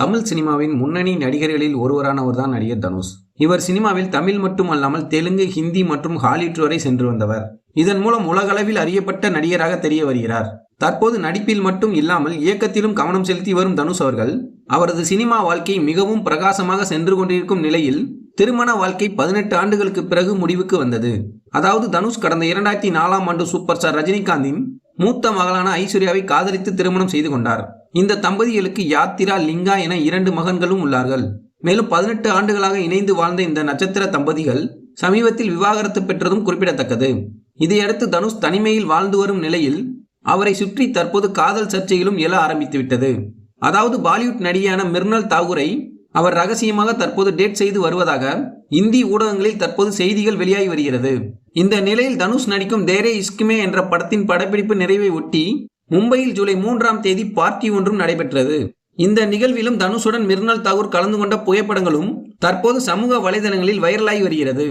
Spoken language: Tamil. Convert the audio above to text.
தமிழ் சினிமாவின் முன்னணி நடிகர்களில் ஒருவரானவர் தான் நடிகர் தனுஷ். இவர் சினிமாவில் தமிழ் மட்டுமல்லாமல் தெலுங்கு ஹிந்தி மற்றும் ஹாலிவுட் வரை சென்று வந்தவர். இதன் மூலம் உலகளவில் அறியப்பட்ட நடிகராக தெரிய வருகிறார். தற்போது நடிப்பில் மட்டும் இல்லாமல் இயக்கத்திலும் கவனம் செலுத்தி வரும் தனுஷ் அவர்கள் அவரது சினிமா வாழ்க்கை மிகவும் பிரகாசமாக சென்று கொண்டிருக்கும் நிலையில் திருமண வாழ்க்கை பதினெட்டு ஆண்டுகளுக்கு பிறகு முடிவுக்கு வந்தது. அதாவது தனுஷ் கடந்த இரண்டாயிரத்தி நாலாம் ஆண்டு சூப்பர் ஸ்டார் ரஜினிகாந்தின் மூத்த மகளான ஐஸ்வர்யாவை காதலித்து திருமணம் செய்து கொண்டார். இந்த தம்பதிகளுக்கு யாத்திரா லிங்கா என இரண்டு மகன்களும் உள்ளார்கள். மேலும் பதினெட்டு ஆண்டுகளாக இணைந்து வாழ்ந்த இந்த நட்சத்திர தம்பதிகள் சமீபத்தில் விவாகரத்து பெற்றதும் குறிப்பிடத்தக்கது. இதையடுத்து தனுஷ் தனிமையில் வாழ்ந்து வரும் நிலையில் அவரை சுற்றி தற்போது காதல் சர்ச்சைகளும் எழ ஆரம்பித்துவிட்டது அதாவது பாலிவுட் நடிகையான மிர்னல் தாகூரை அவர் ரகசியமாக தற்போது டேட் செய்து வருவதாக இந்தி ஊடகங்களில் தற்போது செய்திகள் வெளியாகி வருகிறது. இந்த நிலையில் தனுஷ் நடிக்கும் தேரே இஸ்குமே என்ற படத்தின் படப்பிடிப்பு நிறைவை ஒட்டி மும்பையில் ஜூலை மூன்றாம் தேதி பார்ட்டி ஒன்றும் நடைபெற்றது. இந்த நிகழ்விலும் தனுஷுடன் மிர்னல் தாகூர் கலந்து கொண்ட புகைப்படங்களும் தற்போது சமூக வலைதளங்களில் வைரலாகி வருகிறது.